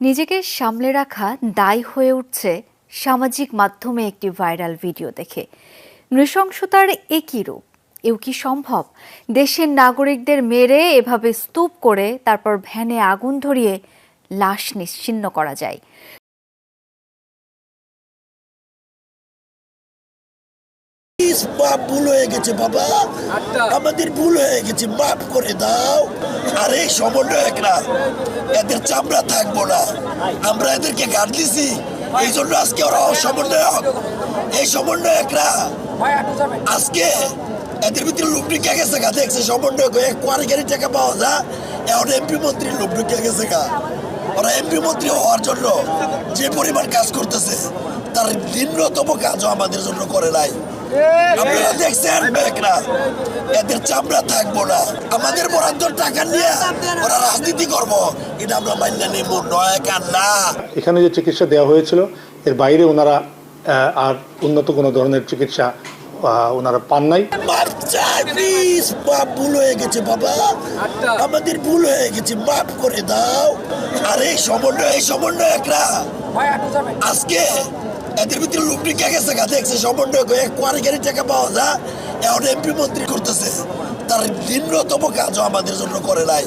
নিজেকে সামলে রাখা দায় হয়ে উঠছে সামাজিক মাধ্যমে একটি ভাইরাল ভিডিও দেখে। নৃশংসতার একই রূপ। এও কি সম্ভব? দেশের নাগরিকদের মেরে এভাবে স্তূপ করে তারপর ভ্যানে আগুন ধরিয়ে লাশ নিশ্চিন্ন করা যায়। প্লিজ মাপ ভুল হয়ে গেছে বাবা। আমাদের ভুল হয়ে গেছে মাফ করে দাও। আরে সমন্বয়করা এদের চামড়া থাকব না। আমরা এদেরকে গাড় দিছি এই জন্য আজকে ওরা সমন্বয়ক এই সমন্বয়করা আজকে এদের ভিতরে লোক ঢুকে গেছে গা দেখছে সমন্বয়ক হয়ে কোয়ারি গাড়ি টাকা পাওয়া যায় এখন এমপি মন্ত্রীর লোক ঢুকে গেছে গা। ওরা এমপি মন্ত্রী হওয়ার জন্য যে পরিমাণ কাজ করতেছে তার নিম্নতম কাজও আমাদের জন্য করে নাই। আপনারা দেখছেন ব্যাকরা এদের চামড়া থাকব না। আমাদের বরাদ্দ টাকা নিয়ে ওরা রাজনীতি করব। এটা আমরা মান্য নেব নয় না। এখানে যে চিকিৎসা দেওয়া হয়েছিল এর বাইরে ওনারা আর উন্নত কোনো ধরনের চিকিৎসা ওনারা পান নাই। ভুল হয়ে গেছে বাবা। আমাদের ভুল হয়ে গেছে মাফ করে দাও। আর এই সমন্বয় এই সমন্বয়করা আজকে এদের ভিতরে লুপটি কে গেছে গা, দেখছে সমন্বয় হয়ে কোয়ারি গাড়ি টাকা পাওয়া যায়। এখন এমপি মন্ত্রী করতেছে। তার নিম্নতম কাজও আমাদের জন্য করে নাই।